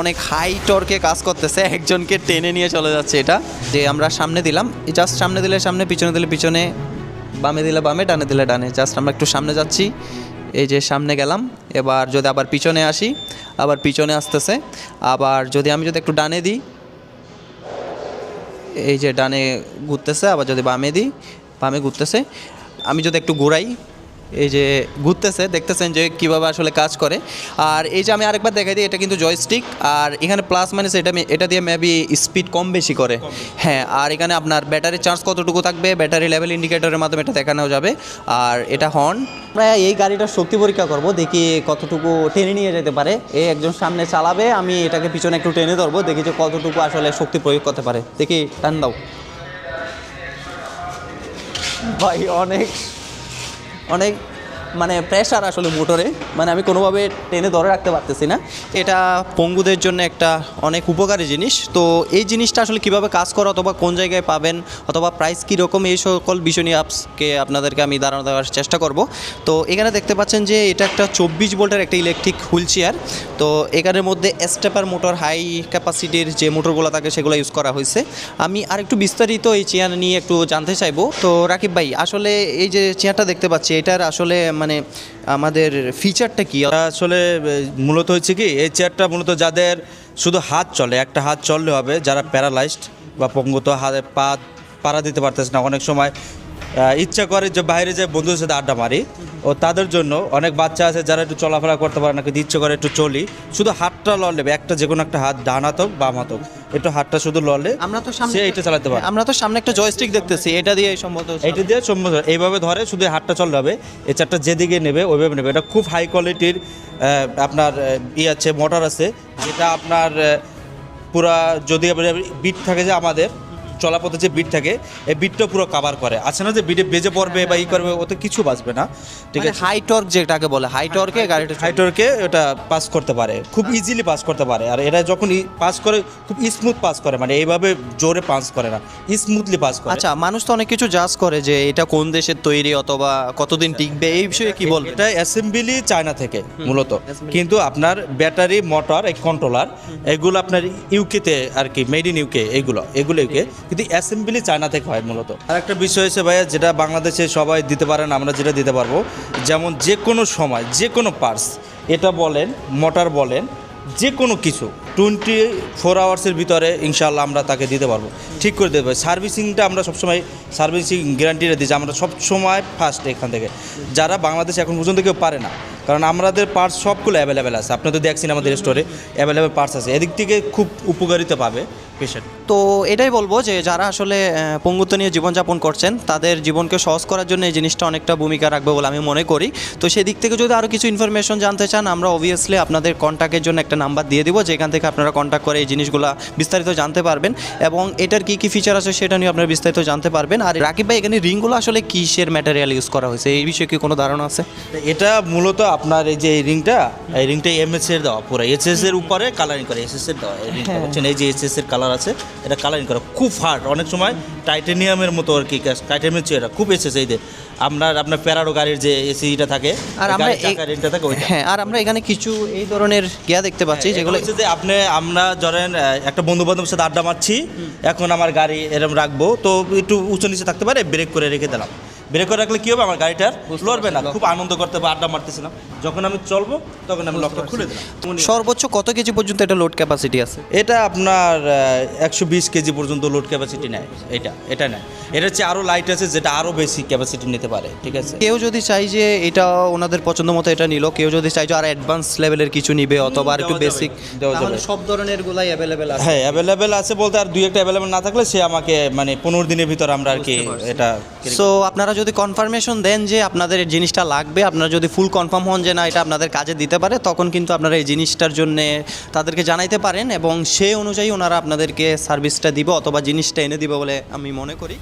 অনেক হাই টর্কে কাজ করতেছে, একজনকে টেনে নিয়ে চলে যাচ্ছে এটা। যে আমরা সামনে দিলাম জাস্ট সামনে দিলে সামনে, পিছনে দিলে পিছনে, বামে দিলে বামে, ডানে দিলে ডানে। জাস্ট আমরা একটু সামনে যাচ্ছি, এই যে সামনে গেলাম, এবার যদি আবার পিছনে আসি, আবার পিছনে আসতেছে, আবার যদি আমি যদি একটু ডানে দিই, এই যে ডানে ঘুরতেছে, আবার যদি বামে দিই, বামে ঘুরতেছে, আমি যদি একটু ঘুরাই এই যে ঘুরতেছে দেখতেছেন যে কীভাবে আসলে কাজ করে। আর এই যে আমি আরেকবার দেখাই দিই এটা কিন্তু জয়স্টিক আর এখানে প্লাস মাইনাস এটা এটা দিয়ে মেবি স্পিড কম বেশি করে। হ্যাঁ আর এখানে আপনার ব্যাটারি চার্জ কতটুকু থাকবে ব্যাটারি লেভেল ইন্ডিকেটরের মাধ্যমে এটা দেখানো যাবে। আর এটা হর্ন আমরা এই গাড়িটার শক্তি পরীক্ষা করব দেখি কতটুকু টেনে নিয়ে যেতে পারে। এই একজন সামনে চালাবে আমি এটাকে পিছনে একটু টেনে ধরবো দেখি যে কতটুকু আসলে শক্তি প্রয়োগ করতে পারে। দেখি টান দাও। ভাই অনেক অনেক মানে প্রেশার আসলে মোটরে। মানে আমি কোনোভাবে টেনে ধরে রাখতে পারতেছি না। এটা পঙ্গুদের জন্য একটা অনেক উপকারী জিনিস। তো এই জিনিসটা আসলে কীভাবে কাজ করে অথবা কোন জায়গায় পাবেন অথবা প্রাইস কীরকম, এই সকল বিষয় নিয়ে আপসকে আপনাদেরকে আমি দাঁড়ানো দেওয়ার চেষ্টা করব। তো এখানে দেখতে পাচ্ছেন যে এটা একটা চব্বিশ ভোল্টের একটা ইলেকট্রিক হুইল চেয়ার তো এখানের মধ্যে স্টেপার মোটর হাই ক্যাপাসিটির যে মোটরগুলো থাকে সেগুলো ইউজ করা হয়েছে। আমি আরেকটু বিস্তারিত এই চেয়ার নিয়ে একটু জানতে চাইব। তো রাকিব ভাই, আসলে এই যে চেয়ারটা দেখতে পাচ্ছি, এটার আসলে মানে আমাদের ফিচারটা কি? আসলে মূলত হচ্ছে কি, এই চেয়ারটা মূলত যাদের শুধু হাত চলে, একটা হাত চললে হবে, যারা প্যারালাইজড বা পঙ্গুত হাতে পা পাড়া দিতে পারতেছে না, অনেক সময় ইচ্ছা করে যে বাইরে যে বন্ধুদের সাথে আড্ডা মারি, ও তাদের জন্য অনেক বাচ্চা আছে যারা একটু চলাফেরা করতে পারে না, কিন্তু ইচ্ছে করে একটু চলি, শুধু হাতটা লড়লে, একটা যে কোনো একটা হাত ডান হাত হোক, বাম হাত হোক একটু হাতটা শুধু লড়লে আমরা তো সামনে সে এইটা চালাতে পারে। আমরা তো সামনে একটা জয়স্টিক দেখতেছি এটা দিয়ে সম্ভবত এইটা দিয়ে সম্ভব এইভাবে ধরে শুধু হাতটা চললে যাবে এই চারটা যেদিকে নেবে ওইভাবে নেবে। এটা খুব হাই কোয়ালিটির আপনার ই আছে মোটর আছে যেটা আপনার পুরা যদি বিট থাকে যে আমাদের চলাপথে যে বিট থাকে এই বিটটা পুরো কাভার করে। আছে না যে বিটে বেজে পড়বে বা ই করবে ওতে কিছু বাঁচবে না। ঠিক আছে? হাই টর্ক যেটাকে বলে হাই টর্কে গাড়িটা চলে। হাইটরকে ওটা পাস করতে পারে। খুব ইজিলি পাস করতে পারে। আর এরা যখন পাস করে খুব স্মুথ পাস করে মানে এইভাবে জোরে পাস করে না স্মুথলি পাস করে। আচ্ছা মানুষ তো অনেক কিছু জাজ করে যে এটা কোন দেশের তৈরি অথবা কতদিন টিকবে এই বিষয়ে কি বলবে? এটা অ্যাসেম্বলি চায়না থেকে মূলত। কিন্তু আপনার ব্যাটারি মোটর এই কন্ট্রোলার এগুলো আপনার ইউকেতে আর কি মেড ইন ইউকে এগুলো এগুলো ইউকে কিন্তু অ্যাসেম্বলি চায়না থেকে হয় মূলত। আর একটা বিষয় হচ্ছে ভাইয়া, যেটা বাংলাদেশে সবাই দিতে পারেন আমরা যেটা দিতে পারব, যেমন যে কোনো সময়, যে কোনো পার্টস এটা বলেন মোটর বলেন, যে কোনো কিছু টোয়েন্টি ফোর আওয়ার্সের ভিতরে ইনশাল্লাহ আমরা তাকে দিতে পারব। ঠিক করে দেবো সার্ভিসিংটা আমরা সবসময় সার্ভিসিং গ্যারান্টিটা দিচ্ছি, আমরা সবসময় ফার্স্ট এখান থেকে। যারা বাংলাদেশ এখন পর্যন্ত কেউ পারে না কারণ আমাদের পার্টস সবগুলো অ্যাভেলেবেল আছে। আপনি তো দেখছেন আমাদের স্টোরে অ্যাভেলেবেল পার্টস আছে। এদিক থেকে খুব উপকারিতা পাবে পেশেন্ট তো এটাই বলব যে যারা আসলে পঙ্গুত্ব নিয়ে জীবনযাপন করছেন তাদের জীবনকে সহজ করার জন্য এই জিনিসটা অনেকটা ভূমিকা রাখবে বলে আমি মনে করি। তো সেদিক থেকে যদি আরও কিছু ইনফরমেশন জানতে চান আমরা অবভিয়াসলি আপনাদের কন্ট্যাক্টের জন্য একটা নাম্বার দিয়ে দিব যেখান থেকে আপনারা কন্ট্যাক্ট করে এই জিনিসগুলো বিস্তারিত জানতে পারবেন। এবং এটার কি কি ফিচার আছে সেটা নিয়ে আপনারা বিস্তারিত জানতে পারবেন। আর রাকিব ভাই এখানে রিংগুলো আসলে কিসের ম্যাটেরিয়াল ইউজ করা হয়েছে? এই বিষয়ে কি কোনো ধারণা আছে? এটা মূলত আপনার এই যে এই রিংটা এই রিংটা এমএস এর দেওয়া পুরো এসএস এর উপরে কালারিং করে এসএস এর দেওয়া এই রিংটা বুঝছেন? এই যে এসএস এর কালার আছে এটা কালারিং করা খুব হার্ড অনেক সময় টাইটেনিয়ামের মতো আর কি টাইটেনিয়ামের চেয়ে এটা খুব এসএস এই আপনার আপনার প্যারাডো গাড়ির যে এসিটা থাকে আর আমরা এই- রিংটা থাকে ওইটা। হ্যাঁ আর আমরা এখানে কিছু এই ধরনের গিয়া দেখতে পাচ্ছি যেগুলো হচ্ছে যে আপনি আমরা ধরেন একটা বন্ধু বান্ধবের সাথে আড্ডা মারছি এখন আমার গাড়ি এরকম রাখব তো একটু উঁচু নিচে থাকতে পারে ব্রেক করে রেখে দিলাম। ব্রেক করে রাখলে কি হবে? আমার গাড়িটার লড়বে না। খুব আনন্দ করতে হবে আড্ডা মারতেছিলাম। যখন আমি চলবো তখন আমি লকটা খুলে দিলাম। সর্বোচ্চ কত কেজি পর্যন্ত এটা লোড ক্যাপাসিটি আছে? এটা আপনার একশো বিশ কেজি পর্যন্ত লোড ক্যাপাসিটি নেয়। এটা এটা নেয়। এটা হচ্ছে আরও লাইট আছে যেটা আরও বেশি ক্যাপাসিটি নিতে পারে। ঠিক আছে? কেউ যদি চাই যে এটা ওনাদের পছন্দ মতো এটা নিল কেউ যদি চাই যে আর অ্যাডভান্স লেভেলের কিছু নিবে অথবা আর একটু বেসিক। সব ধরনের গুলাই অ্যাভেলেবেল আছে। হ্যাঁ অ্যাভেলেবেল আছে বলতে আর দুই একটা অ্যাভেলেবেল না থাকলে সে আমাকে মানে পনেরো দিনের ভিতর আমরা আর কি এটা সো আপনারা যদি কনফার্মেশন দেন যে আপনাদের এই জিনিসটা লাগবে, আপনারা যদি ফুল কনফার্ম হন যে না, এটা আপনাদের কাজে দিতে পারে, তখন কিন্তু আপনারা এই জিনিসটার জন্য তাদেরকে জানাইতে পারেন এবং সেই অনুযায়ী ওনারা আপনাদেরকে সার্ভিসটা দিব অথবা জিনিসটা এনে দিবে বলে আমি মনে করি।